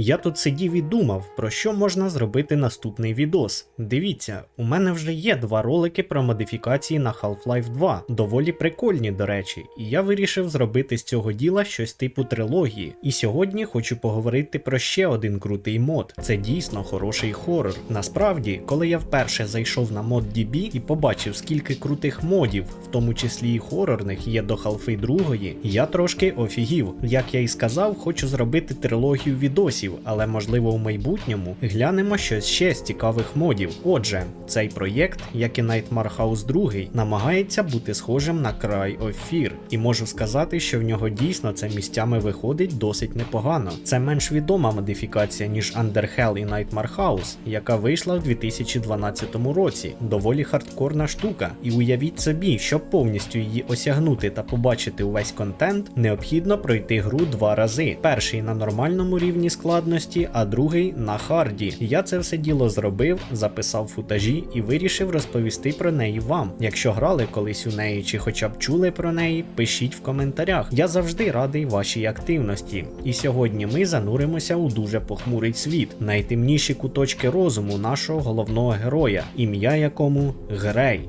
Я тут сидів і думав, про що можна зробити наступний відос. Дивіться, у мене вже є два ролики про модифікації на Half-Life 2, доволі прикольні, до речі, і я вирішив зробити з цього діла щось типу трилогії. І сьогодні хочу поговорити про ще один крутий мод. Це дійсно хороший хорор. Насправді, коли я вперше зайшов на мод DB і побачив, скільки крутих модів, в тому числі і хорорних, є до Халфи 2, я трошки офігів. Як я і сказав, хочу зробити трилогію відосів, але можливо в майбутньому глянемо щось ще з цікавих модів. Отже, цей проєкт, як і Nightmare House 2, намагається бути схожим на Cry of Fear, і можу сказати, що в нього дійсно це місцями виходить досить непогано. Це менш відома модифікація, ніж Underhell і Nightmare House, яка вийшла в 2012 році. Доволі хардкорна штука. І уявіть собі, щоб повністю її осягнути та побачити увесь контент, необхідно пройти гру два рази. Перший на нормальному рівні складності, а другий на харді. Я це все діло зробив, записав футажі і вирішив розповісти про неї вам. Якщо грали колись у неї чи хоча б чули про неї, пишіть в коментарях. Я завжди радий вашій активності. І сьогодні ми зануримося у дуже похмурий світ, найтемніші куточки розуму нашого головного героя, ім'я якому Грей.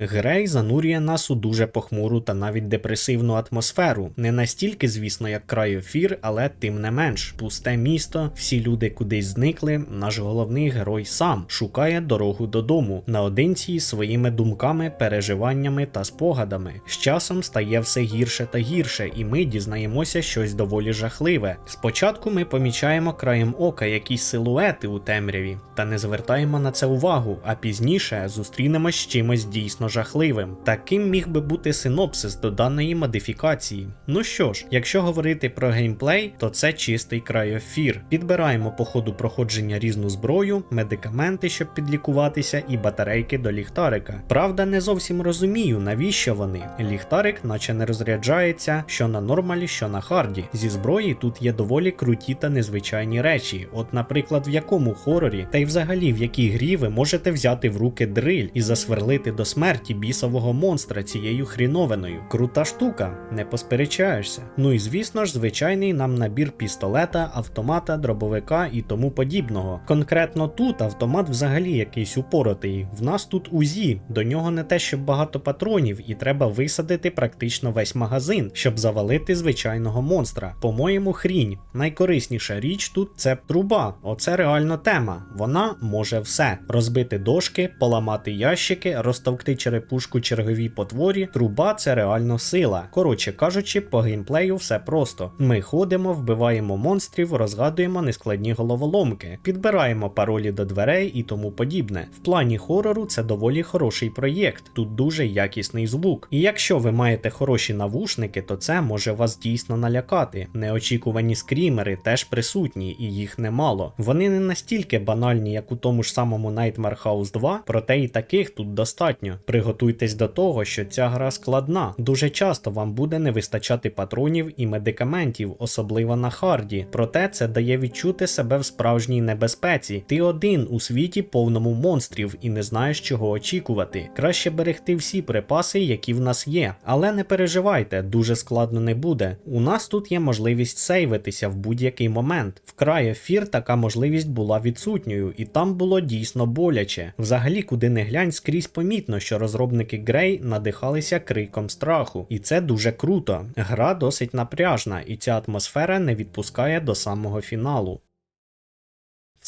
Грей занурює нас у дуже похмуру та навіть депресивну атмосферу. Не настільки, звісно, як край ефір, але тим не менш. Пусте місто, всі люди кудись зникли. Наш головний герой сам шукає дорогу додому, наодинці із своїми думками, переживаннями та спогадами. З часом стає все гірше та гірше, і ми дізнаємося щось доволі жахливе. Спочатку ми помічаємо краєм ока якісь силуети у темряві, та не звертаємо на це увагу, а пізніше зустрінемось з чимось дійсно жахливим. Таким міг би бути синопсис до даної модифікації. Ну що ж, якщо говорити про геймплей, то це чистий крайофір. Підбираємо по ходу проходження різну зброю, медикаменти, щоб підлікуватися, і батарейки до ліхтарика. Правда, не зовсім розумію, навіщо вони. Ліхтарик, наче не розряджається, що на нормалі, що на харді. Зі зброї тут є доволі круті та незвичайні речі. От, наприклад, в якому хорорі, та й взагалі в якій грі ви можете взяти в руки дриль і засверлити до смерті бісового монстра цією хріновиною. Крута штука, не посперечаєшся. Ну і звісно ж, звичайний нам набір пістолета, автомата, дробовика і тому подібного. Конкретно тут автомат взагалі якийсь упоротий. В нас тут УЗІ, до нього не те, щоб багато патронів, і треба висадити практично весь магазин, щоб завалити звичайного монстра. По-моєму, хрінь. Найкорисніша річ тут це труба. Оце реально тема. Вона може все: розбити дошки, поламати ящики, розтовкти черепушку черговій потворі. Труба це реально сила. Коротше кажучи, по геймплею все просто. Ми ходимо, вбиваємо монстрів, розгадуємо нескладні головоломки, підбираємо паролі до дверей і тому подібне. В плані хорору це доволі хороший проєкт. Тут дуже якісний звук. І якщо ви маєте хороші навушники, то це може вас дійсно налякати. Неочікувані скрімери теж присутні, і їх немало. Вони не настільки банальні, як у тому ж самому Nightmare House 2, проте і таких тут достатньо. Приготуйтесь до того, що ця гра складна. Дуже часто вам буде не вистачати патронів і медикаментів, особливо на харді. Проте це дає відчути себе в справжній небезпеці. Ти один у світі повному монстрів і не знаєш, чого очікувати. Краще берегти всі припаси, які в нас є. Але не переживайте, дуже складно не буде. У нас тут є можливість сейвитися в будь-який момент. Вкрай ефір така можливість була відсутньою, і там було дійсно боляче. Взагалі, куди не глянь, скрізь помітно, що розробники Грей надихалися криком страху, і це дуже круто. Гра досить напряжна, і ця атмосфера не відпускає до самого фіналу.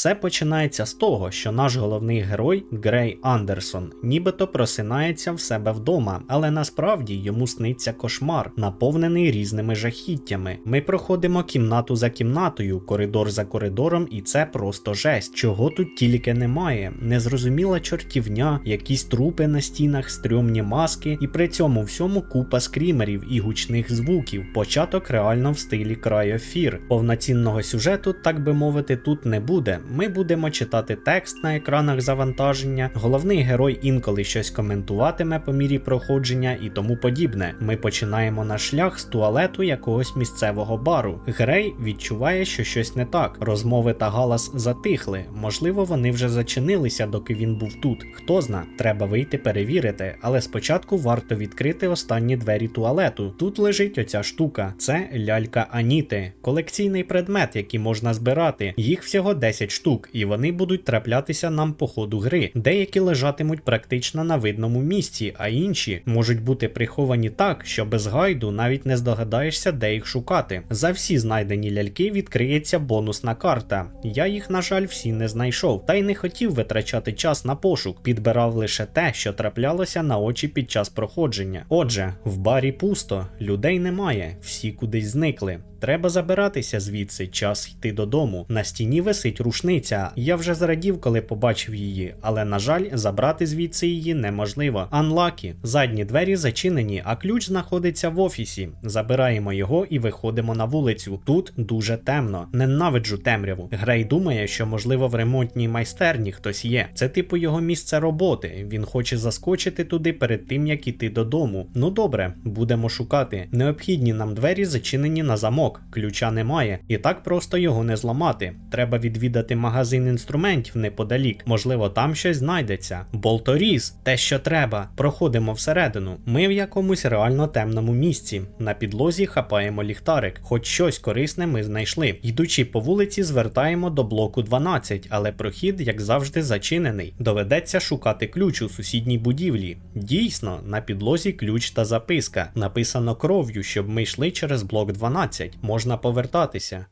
Все починається з того, що наш головний герой Грей Андерсон нібито просинається в себе вдома, але насправді йому сниться кошмар, наповнений різними жахіттями. Ми проходимо кімнату за кімнатою, коридор за коридором, і це просто жесть. Чого тут тільки немає. Незрозуміла чортівня, якісь трупи на стінах, стрьомні маски, і при цьому всьому купа скрімерів і гучних звуків. Початок реально в стилі Cry of. Повноцінного сюжету, так би мовити, тут не буде. Ми будемо читати текст на екранах завантаження. Головний герой інколи щось коментуватиме по мірі проходження і тому подібне. Ми починаємо наш шлях з туалету якогось місцевого бару. Грей відчуває, що щось не так. Розмови та галас затихли. Можливо, вони вже зачинилися, доки він був тут. Хто зна, треба вийти перевірити. Але спочатку варто відкрити останні двері туалету. Тут лежить оця штука. Це лялька Аніти, колекційний предмет, який можна збирати. Їх всього 10 штук, і вони будуть траплятися нам по ходу гри. Деякі лежатимуть практично на видному місці, а інші можуть бути приховані так, що без гайду навіть не здогадаєшся, де їх шукати. За всі знайдені ляльки відкриється бонусна карта. Я їх, на жаль, всі не знайшов, та й не хотів витрачати час на пошук, підбирав лише те, що траплялося на очі під час проходження. Отже, в барі пусто, людей немає, всі кудись зникли. Треба забиратися звідси, час йти додому. На стіні висить рушниця. Я вже зрадів, коли побачив її, але на жаль, забрати звідси її неможливо. Анлакі, задні двері зачинені, а ключ знаходиться в офісі. Забираємо його і виходимо на вулицю. Тут дуже темно. Ненавиджу темряву. Грей думає, що можливо в ремонтній майстерні хтось є. Це типу його місце роботи. Він хоче заскочити туди перед тим, як іти додому. Ну добре, будемо шукати. Необхідні нам двері зачинені на замок. Ключа немає, і так просто його не зламати. Треба відвідати магазин інструментів неподалік. Можливо, там щось знайдеться. Болторіз, те, що треба. Проходимо всередину. Ми в якомусь реально темному місці. На підлозі хапаємо ліхтарик, хоч щось корисне ми знайшли. Йдучи по вулиці, звертаємо до блоку 12, але прохід, як завжди, зачинений. Доведеться шукати ключ у сусідній будівлі. Дійсно, на підлозі ключ та записка. Написано кров'ю, щоб ми йшли через блок 12. Можна повертатися.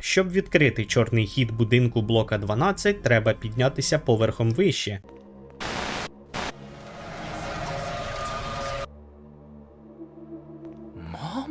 Щоб відкрити чорний хід будинку блока 12, треба піднятися поверхом вище. Mom?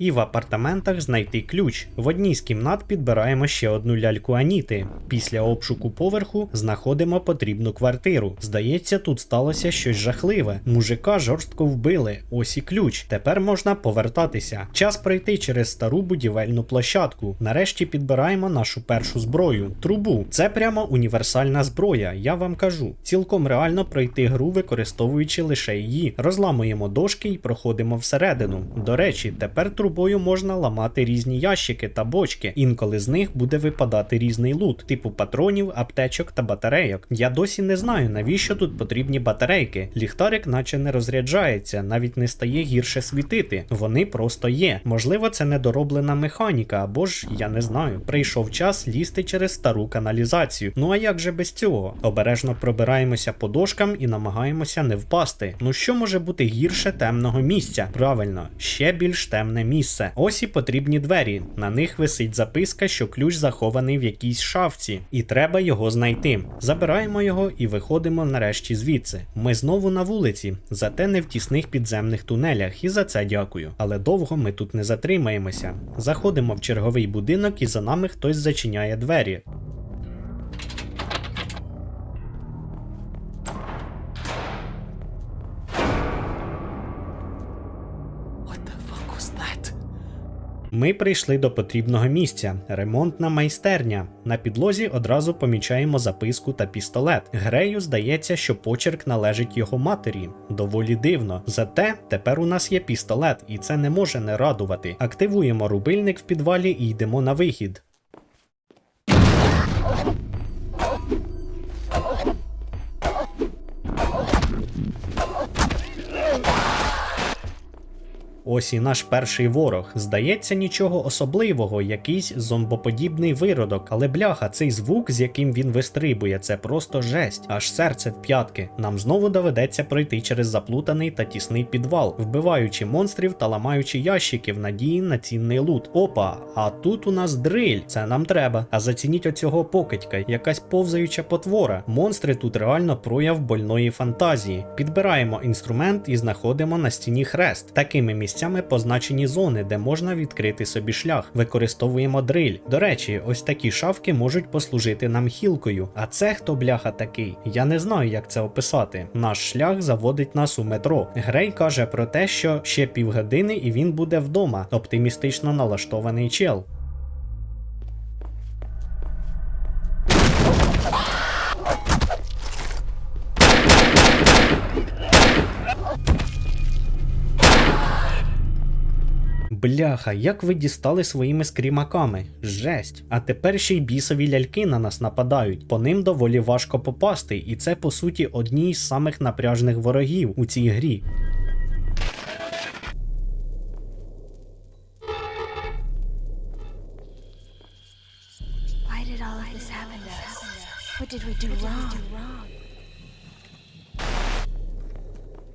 І в апартаментах знайти ключ. В одній з кімнат підбираємо ще одну ляльку Аніти. Після обшуку поверху знаходимо потрібну квартиру. Здається, тут сталося щось жахливе. Мужика жорстко вбили. Ось і ключ. Тепер можна повертатися. Час пройти через стару будівельну площадку. Нарешті підбираємо нашу першу зброю трубу. Це прямо універсальна зброя, я вам кажу. Цілком реально пройти гру, використовуючи лише її. Розламуємо дошки і проходимо всередину. До речі, тепер трубою можна ламати різні ящики та бочки. Інколи з них буде випадати різний лут, типу патронів, аптечок та батарейок. Я досі не знаю, навіщо тут потрібні батарейки. Ліхтарик наче не розряджається, навіть не стає гірше світити. Вони просто є. Можливо, це недороблена механіка, або ж я не знаю. Прийшов час лізти через стару каналізацію. Ну а як же без цього? Обережно пробираємося по дошкам і намагаємося не впасти. Ну що може бути гірше темного місця? Правильно, ще більш темне місце. Ось і потрібні двері. На них висить записка, що ключ захований в якійсь шафці, і треба його знайти. Забираємо його і виходимо нарешті звідси. Ми знову на вулиці, зате не в тісних підземних тунелях, і за це дякую. Але довго ми тут не затримаємося. Заходимо в черговий будинок, і за нами хтось зачиняє двері. Fuck? Ми прийшли до потрібного місця ремонтна майстерня. На підлозі одразу помічаємо записку та пістолет. Грею здається, що почерк належить його матері. Доволі дивно. Зате тепер у нас є пістолет, і це не може не радувати. Активуємо рубильник в підвалі і йдемо на вихід. Ось і наш перший ворог. Здається, нічого особливого, якийсь зомбоподібний виродок, але бляха, цей звук, з яким він вистрибує, це просто жесть, аж серце в п'ятки. Нам знову доведеться пройти через заплутаний та тісний підвал, вбиваючи монстрів та ламаючи ящики в надії на цінний лут. Опа, а тут у нас дриль, це нам треба. А зацініть оцього покидька, якась повзаюча потвора. Монстри тут реально прояв больної фантазії. Підбираємо інструмент і знаходимо на стіні хрест. Такими місцями місцями позначені зони, де можна відкрити собі шлях. Використовуємо дриль. До речі, ось такі шавки можуть послужити нам хілкою. А це хто бляха такий? Я не знаю, як це описати. Наш шлях заводить нас у метро. Грей каже про те, що ще півгодини і він буде вдома. Оптимістично налаштований чел. Бляха, як ви дістали своїми скрімаками? Жесть. А тепер ще й бісові ляльки на нас нападають. По ним доволі важко попасти, і це по суті одні із самих напряжних ворогів у цій грі. Why did all of this happen to us? What did we do wrong?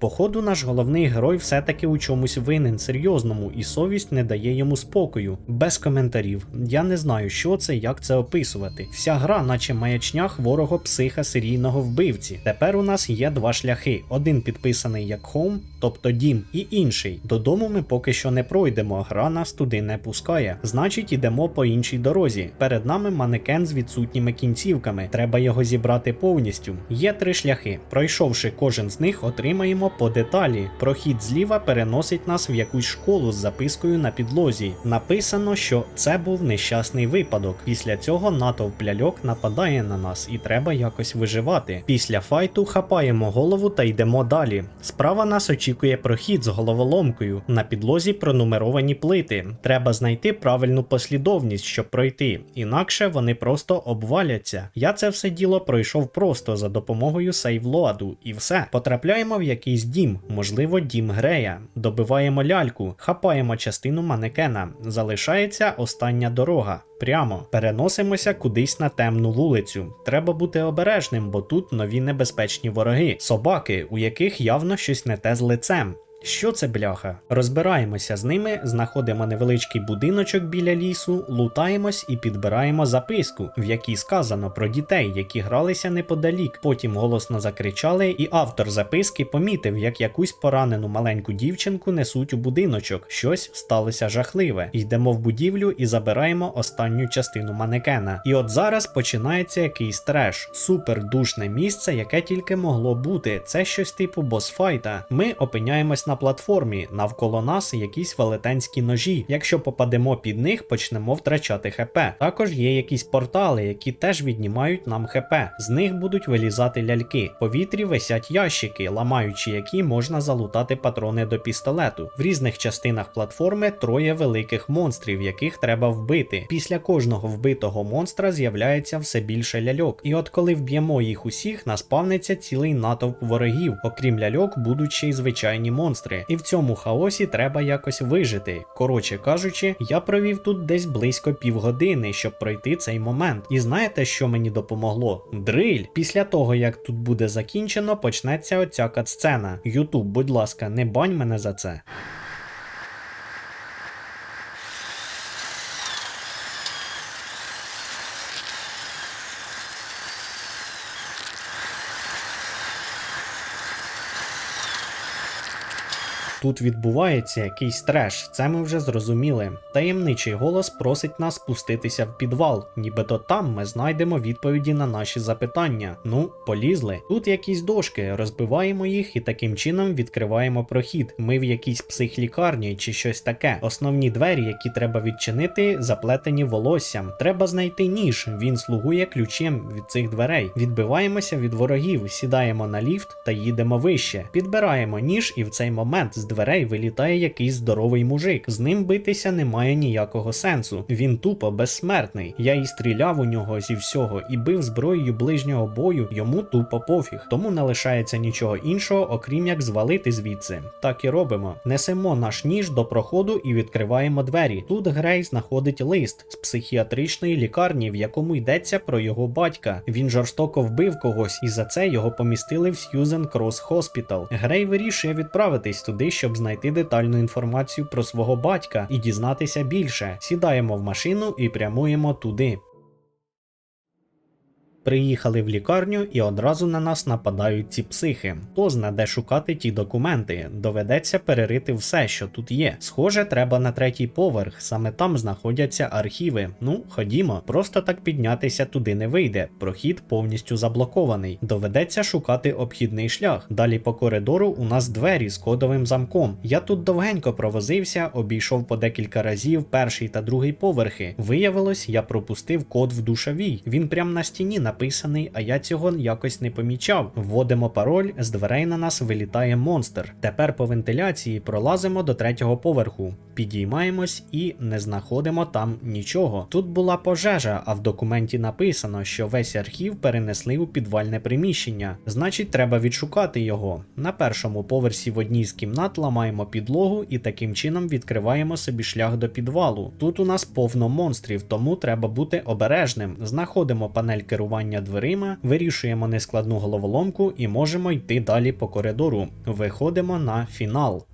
Походу, наш головний герой все-таки у чомусь винен серйозному, і совість не дає йому спокою. Без коментарів. Я не знаю, що це, як це описувати. Вся гра, наче маячня хворого психа серійного вбивці. Тепер у нас є два шляхи: один підписаний як Home, тобто дім, і інший. Додому ми поки що не пройдемо, гра нас туди не пускає. Значить, ідемо по іншій дорозі. Перед нами манекен з відсутніми кінцівками. Треба його зібрати повністю. Є три шляхи. Пройшовши кожен з них, отримаємо по деталі. Прохід зліва переносить нас в якусь школу з запискою на підлозі. Написано, що це був нещасний випадок. Після цього натовп ляльок нападає на нас і треба якось виживати. Після файту хапаємо голову та йдемо далі. Справа нас очікує прохід з головоломкою. На підлозі пронумеровані плити. Треба знайти правильну послідовність, щоб пройти, інакше вони просто обваляться. Я це все діло пройшов просто за допомогою сейвлоаду, і все. Потрапляємо в якийсь дім, можливо, дім Грея. Добиваємо ляльку, хапаємо частину манекена. Залишається остання дорога. Прямо переносимося кудись на темну вулицю. Треба бути обережним, бо тут нові небезпечні вороги, собаки, у яких явно щось не те з лицем. Що це бляха? Розбираємося з ними, знаходимо невеличкий будиночок біля лісу, лутаємось і підбираємо записку, в якій сказано про дітей, які гралися неподалік. Потім голосно закричали, і автор записки помітив, як якусь поранену маленьку дівчинку несуть у будиночок. Щось сталося жахливе. Йдемо в будівлю і забираємо останню частину манекена. І от зараз починається якийсь треш. Супер душне місце, яке тільки могло бути. Це щось типу босфайта. Ми опиняємось на платформі, навколо нас якісь велетенські ножі. Якщо попадемо під них, почнемо втрачати ХП. Також є якісь портали, які теж віднімають нам ХП. З них будуть вилізати ляльки. В повітрі висять ящики, ламаючи які можна залутати патрони до пістолету. В різних частинах платформи троє великих монстрів, яких треба вбити. Після кожного вбитого монстра з'являється все більше ляльок. І от коли вб'ємо їх усіх, наспавниться цілий натовп ворогів. Окрім ляльок, будуть ще й звичайні монстри. І в цьому хаосі треба якось вижити. Коротше кажучи, я провів тут десь близько півгодини, щоб пройти цей момент. І знаєте, що мені допомогло? Дриль. Після того, як тут буде закінчено, почнеться оця катсцена. Ютуб, будь ласка, не бань мене за це. Тут відбувається якийсь треш, це ми вже зрозуміли. Таємничий голос просить нас спуститися в підвал, нібито там ми знайдемо відповіді на наші запитання. Ну, полізли. Тут якісь дошки, розбиваємо їх і таким чином відкриваємо прохід. Ми в якійсь психлікарні чи щось таке. Основні двері, які треба відчинити, заплетені волоссям. Треба знайти ніж. Він слугує ключем від цих дверей. Відбиваємося від ворогів, сідаємо на ліфт та їдемо вище. Підбираємо ніж, і в цей момент з дверей вилітає якийсь здоровий мужик. З ним битися немає ніякого сенсу. Він тупо безсмертний. Я і стріляв у нього зі всього, і бив зброєю ближнього бою, йому тупо пофіг. Тому не лишається нічого іншого, окрім як звалити звідси. Так і робимо. Несемо наш ніж до проходу і відкриваємо двері. Тут Грей знаходить лист з психіатричної лікарні, в якому йдеться про його батька. Він жорстоко вбив когось, і за це його помістили в Сьюзен Крос Хоспітал. Грей вирішує відправитись туди, щоб знайти детальну інформацію про свого батька і дізнатися більше. Сідаємо в машину і прямуємо туди. Приїхали в лікарню і одразу на нас нападають ці психи. Хто зна, де шукати ті документи. Доведеться перерити все, що тут є. Схоже, треба на третій поверх. Саме там знаходяться архіви. Ну, ходімо, просто так піднятися туди не вийде. Прохід повністю заблокований. Доведеться шукати обхідний шлях. Далі по коридору у нас двері з кодовим замком. Я тут довгенько провозився, обійшов по декілька разів перший та другий поверхи. Виявилось, я пропустив код в душовій. Він прям на стіні написаний, а я цього якось не помічав. Вводимо пароль, з дверей на нас вилітає монстр. Тепер по вентиляції пролазимо до третього поверху. Підіймаємось і не знаходимо там нічого. Тут була пожежа, а в документі написано, що весь архів перенесли у підвальне приміщення. Значить, треба відшукати його. На першому поверсі в одній з кімнат ламаємо підлогу і таким чином відкриваємо собі шлях до підвалу. Тут у нас повно монстрів, тому треба бути обережним. Знаходимо панель керування дверима, вирішуємо нескладну головоломку і можемо йти далі по коридору. Виходимо на фінал.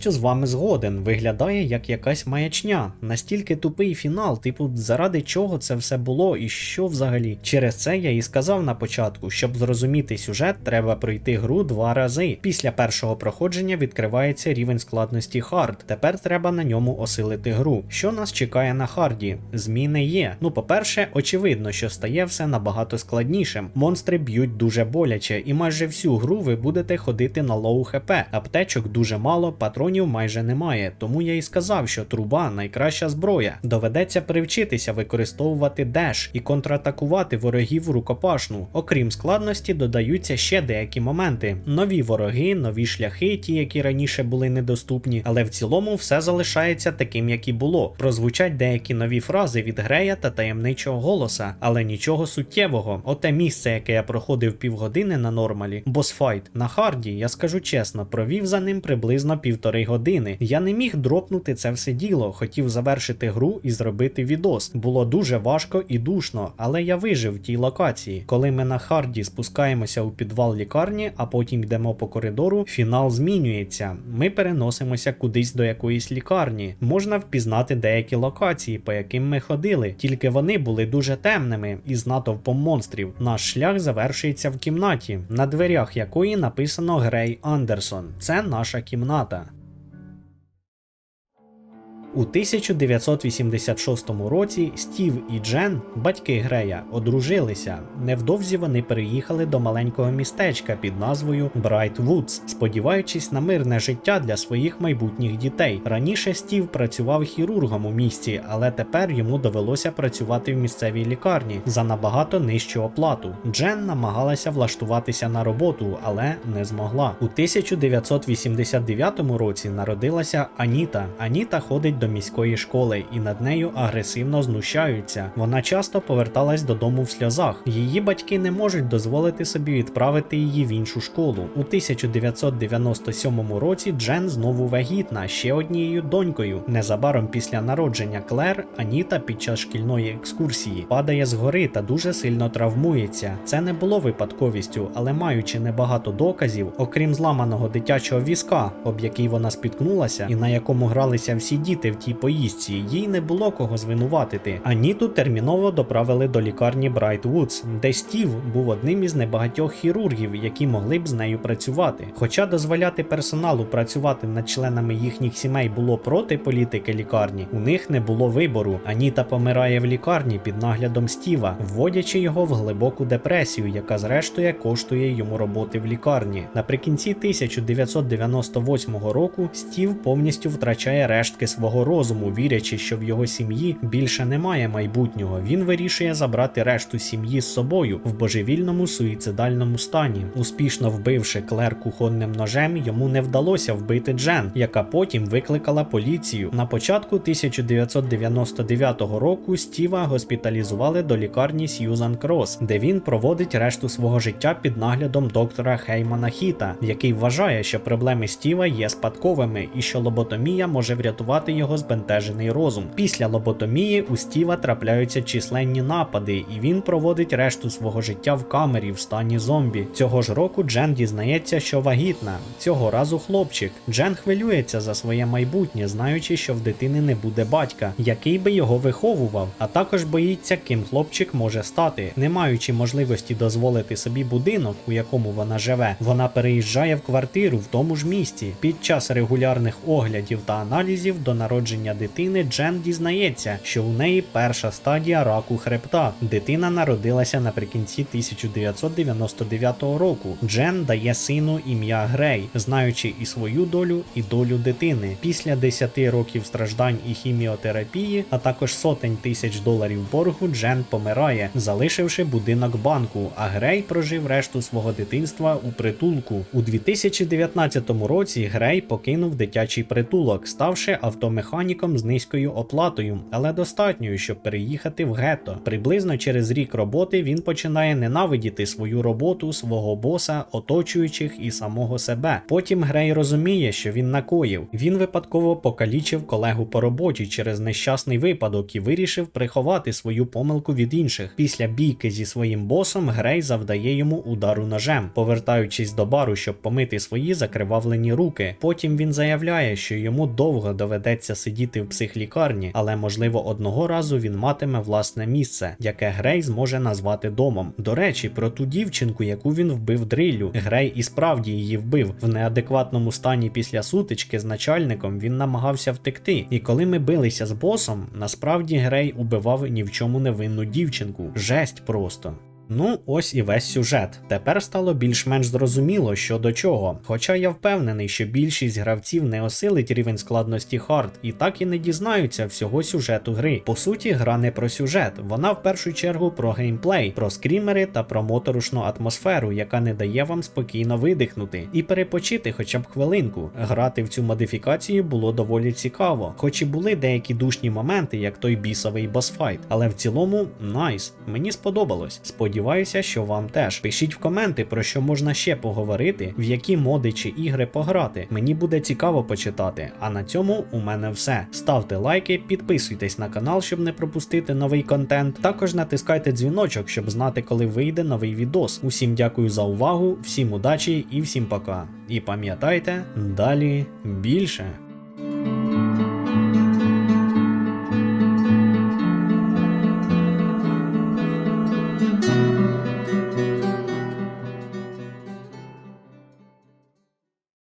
Повністю з вами згоден. Виглядає як якась маячня. Настільки тупий фінал, типу, заради чого це все було і що взагалі. Через це я і сказав на початку, щоб зрозуміти сюжет, треба пройти гру два рази. Після першого проходження відкривається рівень складності хард. Тепер треба на ньому осилити гру. Що нас чекає на харді? Зміни є. Ну, по-перше, очевидно, що стає все набагато складнішим. Монстри б'ють дуже боляче, і майже всю гру ви будете ходити на лоу хп. Аптечок дуже мало, патронів майже немає. Тому я і сказав, що труба найкраща зброя. Доведеться привчитися використовувати деш і контратакувати ворогів рукопашну. Окрім складності, додаються ще деякі моменти: нові вороги, нові шляхи, ті, які раніше були недоступні, але в цілому все залишається таким, як і було. Прозвучать деякі нові фрази від Грея та таємничого голоса, але нічого суттєвого. Оте місце, яке я проходив півгодини на нормалі, босфайт на харді, я скажу чесно, провів за ним приблизно півтори години. Я не міг дропнути це все діло, хотів завершити гру і зробити відос. Було дуже важко і душно, але я вижив в тій локації. Коли ми на харді спускаємося у підвал лікарні, а потім йдемо по коридору, фінал змінюється. Ми переносимося кудись до якоїсь лікарні. Можна впізнати деякі локації, по яким ми ходили, тільки вони були дуже темними і з натовпом монстрів. Наш шлях завершується в кімнаті, на дверях якої написано Грей Андерсон. Це наша кімната. У 1986 році Стів і Джен, батьки Грея, одружилися. Невдовзі вони переїхали до маленького містечка під назвою Брайт Вудс, сподіваючись на мирне життя для своїх майбутніх дітей. Раніше Стів працював хірургом у місті, але тепер йому довелося працювати в місцевій лікарні за набагато нижчу оплату. Джен намагалася влаштуватися на роботу, але не змогла. У 1989 році народилася Аніта. Аніта ходить до міської школи і над нею агресивно знущаються. Вона часто поверталась додому в сльозах. Її батьки не можуть дозволити собі відправити її в іншу школу. У 1997 році Джен знову вагітна ще однією донькою. Незабаром після народження Клер Аніта під час шкільної екскурсії падає з гори та дуже сильно травмується. Це не було випадковістю, але маючи небагато доказів, окрім зламаного дитячого візка, об який вона спіткнулася, і на якому гралися всі діти в тій поїздці, їй не було кого звинуватити. Аніту терміново доправили до лікарні Брайт Вудс, де Стів був одним із небагатьох хірургів, які могли б з нею працювати. Хоча дозволяти персоналу працювати над членами їхніх сімей було проти політики лікарні, у них не було вибору. Аніта помирає в лікарні під наглядом Стіва, вводячи його в глибоку депресію, яка зрештою коштує йому роботи в лікарні. Наприкінці 1998 року Стів повністю втрачає рештки свого свого розуму, вірячи, що в його сім'ї більше немає майбутнього, він вирішує забрати решту сім'ї з собою в божевільному суїцидальному стані. Успішно вбивши Клер кухонним ножем, йому не вдалося вбити Джен, яка потім викликала поліцію. На початку 1999 року Стіва госпіталізували до лікарні Сьюзан Крос, де він проводить решту свого життя під наглядом доктора Хеймана Хіта, який вважає, що проблеми Стіва є спадковими і що лоботомія може врятувати його збентежений розум. Після лоботомії у Стіва трапляються численні напади, і він проводить решту свого життя в камері в стані зомбі. Цього ж року Джен дізнається, що вагітна. Цього разу хлопчик. Джен хвилюється за своє майбутнє, знаючи, що в дитини не буде батька, який би його виховував, а також боїться, ким хлопчик може стати. Не маючи можливості дозволити собі будинок, у якому вона живе, вона переїжджає в квартиру в тому ж місці. Під час регулярних оглядів та аналізів до народження дитини Джен дізнається, що у неї перша стадія раку хребта. Дитина народилася наприкінці 1999 року. Джен дає сину ім'я Грей, знаючи і свою долю, і долю дитини. Після 10 років страждань і хіміотерапії, а також сотень тисяч доларів боргу, Джен помирає, залишивши будинок банку. А Грей прожив решту свого дитинства у притулку. У 2019 році Грей покинув дитячий притулок, ставши автомеханіком з низькою оплатою, але достатньою, щоб переїхати в гетто. Приблизно через рік роботи він починає ненавидіти свою роботу, свого боса, оточуючих і самого себе. Потім Грей розуміє, що він накоїв. Він випадково покалічив колегу по роботі через нещасний випадок і вирішив приховати свою помилку від інших. Після бійки зі своїм босом Грей завдає йому удару ножем, повертаючись до бару, щоб помити свої закривавлені руки. Потім він заявляє, що йому довго доведеться сидіти в психлікарні, але можливо одного разу він матиме власне місце, яке Грей зможе назвати домом. До речі, про ту дівчинку, яку він вбив дриллю. Грей і справді її вбив в неадекватному стані після сутички з начальником. Він намагався втекти. І коли ми билися з босом, насправді Грей убивав ні в чому невинну дівчинку. Жесть просто. Ну, ось і весь сюжет. Тепер стало більш-менш зрозуміло, що до чого. Хоча я впевнений, що більшість гравців не осилить рівень складності хард і так і не дізнаються всього сюжету гри. По суті, гра не про сюжет, вона в першу чергу про геймплей, про скрімери та про моторошну атмосферу, яка не дає вам спокійно видихнути і перепочити хоча б хвилинку. Грати в цю модифікацію було доволі цікаво, хоч і були деякі душні моменти, як той бісовий босфайт, але в цілому найс. Мені сподобалось. Сподіваюся, що вам теж. Пишіть в коменти, про що можна ще поговорити, в які моди чи ігри пограти. Мені буде цікаво почитати. А на цьому у мене все. Ставте лайки, підписуйтесь на канал, щоб не пропустити новий контент. Також натискайте дзвіночок, щоб знати, коли вийде новий відос. Усім дякую за увагу, всім удачі і всім пока. І пам'ятайте, далі більше.